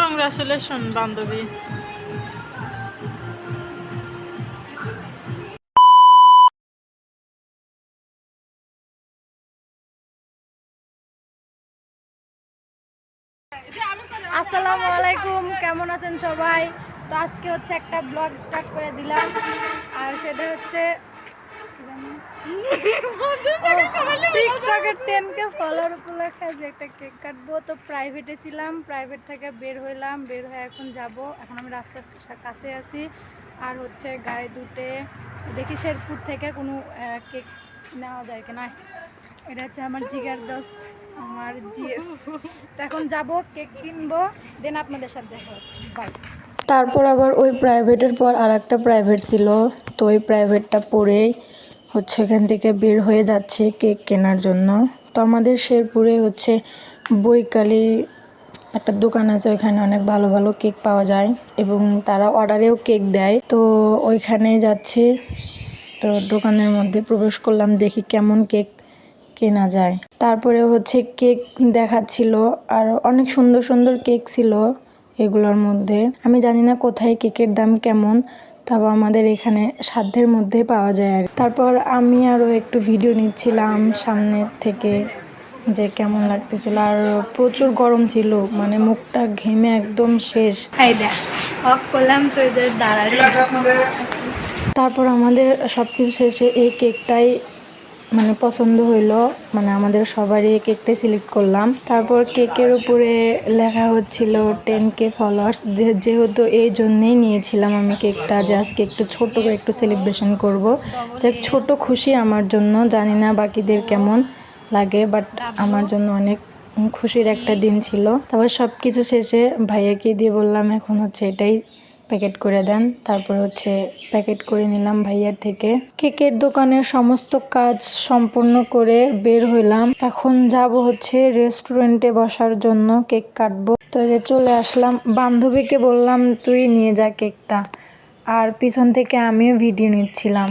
Congratulation বান্ধবী। আসসালামু আলাইকুম, কেমন আছেন সবাই? তো আজকে হচ্ছে একটা ব্লগ স্টার্ট করে দিলাম। আর সেটা হচ্ছে টিকটকের টেন কে ফলোয়ার উপলক্ষে যে একটা কেক কাটবো তো প্রাইভেটে ছিলাম প্রাইভেট থেকে বের হইলাম বের হয়ে এখন যাব। এখন আমি রাস্তার কাছে আছি। আর হচ্ছে গায়ে দুটে দেখি শেরপুর থেকে কোনো কেক নেওয়া যায় কিনা। এটা হচ্ছে আমার জিগার দোস্ত আমার তো এখন যাব কেক কিনবো দেন আপনাদের সাথে দেখা হচ্ছে। বাই তারপর আবার ওই প্রাইভেটের পর আর একটা প্রাইভেট ছিল তো ওই প্রাইভেটটা পড়েই হচ্ছে এখান থেকে বের হয়ে যাচ্ছে কেক কেনার জন্য। তো আমাদের শেরপুরে হচ্ছে বৈকালি একটা দোকান আছে, ওইখানে অনেক ভালো ভালো কেক পাওয়া যায় এবং তারা অর্ডারেও কেক দেয়। তো ওইখানে যাচ্ছি, তো দোকানের মধ্যে প্রবেশ করলাম, দেখি কেমন কেক কেনা যায়। তারপরে হচ্ছে কেক দেখাচ্ছিল, আর অনেক সুন্দর সুন্দর কেক ছিল এগুলোর মধ্যে। আমি জানি না কোথায় কেকের দাম কেমন তারপর আমাদের এখানে সাধ্যের মধ্যে পাওয়া যায় আর তারপর আমি আরও একটু ভিডিও নিচ্ছিলাম সামনে থেকে যে কেমন লাগতেছিল। আর প্রচুর গরম ছিল মানে মুখটা ঘেমে একদম শেষ। এই দেখ করলাম তো এদের দাঁড়ালে। তারপর আমাদের সব কিছু শেষে এই কেকটাই মানে পছন্দ হইল মানে আমাদের সবারই এই কেকটাই সিলেক্ট করলাম। তারপর কেকের উপরে লেখা হচ্ছিল টেন কে ফলোয়ার্স যেহেতু এই জন্যেই নিয়েছিলাম আমি কেকটা যে আজকে একটু ছোট করে একটু সেলিব্রেশন করব। যে ছোট খুশি আমার জন্য, জানি না বাকিদের কেমন লাগে বাট আমার জন্য অনেক খুশির একটা দিন ছিল। তারপর সব কিছু শেষে ভাইয়াকে দিয়ে বললাম, এখন হচ্ছে এটাই প্যাকেট করে দেন। তারপর হচ্ছে প্যাকেট করে নিলাম ভাইয়ার থেকে। কেকের দোকানের সমস্ত কাজ সম্পূর্ণ করে বের হইলাম। এখন যাব হচ্ছে রেস্টুরেন্টে বসার জন্য কেক কাটবো। তো এই চলে আসলাম। বান্ধবীকে বললাম, তুই নিয়ে যা কেকটা। আর পিছন থেকে আমিও ভিডিও নিচ্ছিলাম।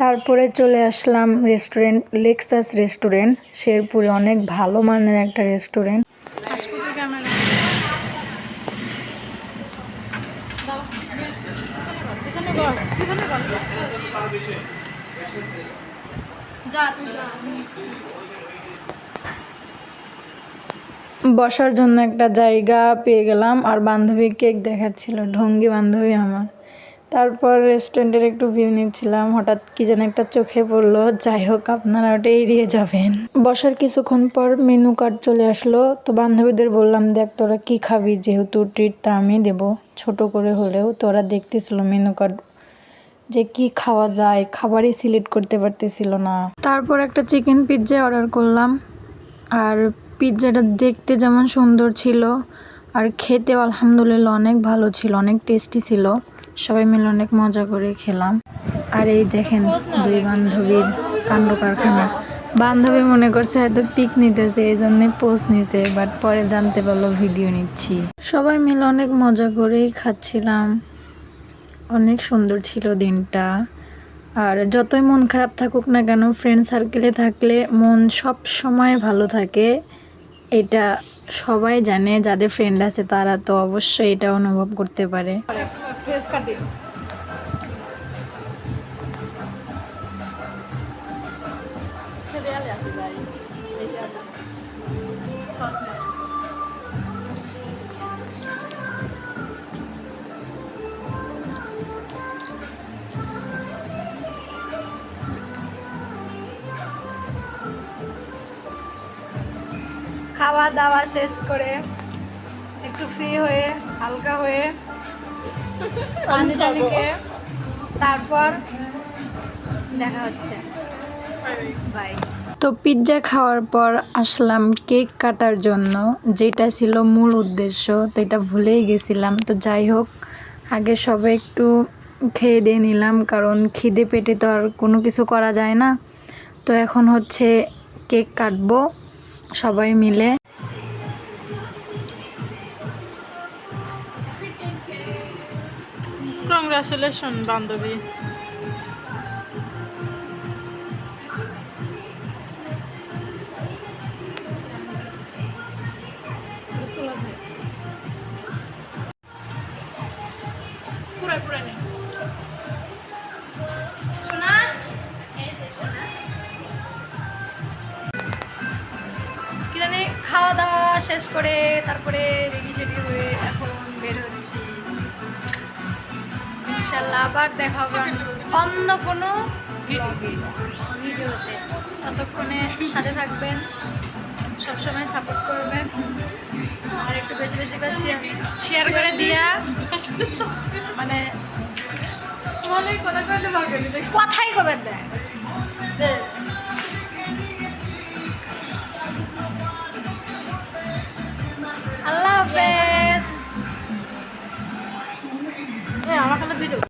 তারপরে চলে আসলাম রেস্টুরেন্ট লেক্সাস রেস্টুরেন্ট। শেরপুরে অনেক ভালো মানের একটা রেস্টুরেন্ট হাসপাতাল ক্যামেরা পিছনে কর পিছনে কর যা তুই যা বসার জন্য একটা জায়গা পেয়ে গেলাম আর বান্ধবী কেক দেখাচ্ছিল, ঢঙ্গি বান্ধবী আমার। তারপর রেস্টুরেন্টের একটু ভিউ নিচ্ছিলাম, হঠাৎ কি যেন একটা চোখে পড়ল, যাই হোক আপনারা ওটা এড়িয়ে যাবেন। বসার কিছুক্ষণ পর মেনু কার্ড চলে আসলো, তো বান্ধবীদের বললাম, দেখ, তোরা কি খাবি? যেহেতু ট্রিটটা আমি দেবো। ছোট করে হলেও তোরা দেখতেছিল মেনু কার্ড যে কি খাওয়া যায়, খাবারই সিলেক্ট করতে পারতেছিল না। তারপর একটা চিকেন পিৎজা অর্ডার করলাম। আর পিৎজাটা দেখতে যেমন সুন্দর ছিল, আর খেতেও আলহামদুলিল্লাহ অনেক ভালো ছিল, অনেক টেস্টি ছিল। সবাই মিলে অনেক মজা করে খেলাম। আর এই দেখেন দুই বান্ধবীর কাণ্ড কারখানা বান্ধবী মনে করছে হয়তো পিক নিতেছে এই জন্যে পোস্ট নিছে বাট পরে জানতে পারল ভিডিও নিচ্ছি। সবাই মিলে অনেক মজা করেই খাচ্ছিলাম। অনেক সুন্দর ছিল দিনটা। আর যতই মন খারাপ থাকুক না কেন ফ্রেন্ড সার্কেলে থাকলে মন সব সময় ভালো থাকে। এটা সবাই জানে, যাদের ফ্রেন্ড আছে তারা তো অবশ্যই এটা অনুভব করতে পারে। খাওয়া দাওয়া শেষ করে একটু ফ্রি হয়ে, হালকা হয়ে পানি টানি তারপর দেখা হচ্ছে। বাই তো পিৎজা খাওয়ার পর আসলাম কেক কাটার জন্য, যেটা ছিল মূল উদ্দেশ্য, তো এটা ভুলেই গেছিলাম। তো যাই হোক, আগে সবাই একটু খেয়ে দিয়ে নিলাম, কারণ খিদে পেটে তো আর কোনো কিছু করা যায় না। তো এখন হচ্ছে কেক কাটবো। সবাই মিলে। কংগ্রাচুলেশন বান্ধবী। শেষ করে তারপরে রেডি সেডি হয়ে এখন বের হচ্ছি। ইনশাল্লাহ আবার দেখা হবে অন্য কোনো ভিডিও ভিডিওতে। ততক্ষণে সাথে থাকবেন সবসময় সাপোর্ট করবেন। আর একটু বেশি বেশি করে শেয়ার শেয়ার করে দিয়া। মানে কথাই কবেন দেয়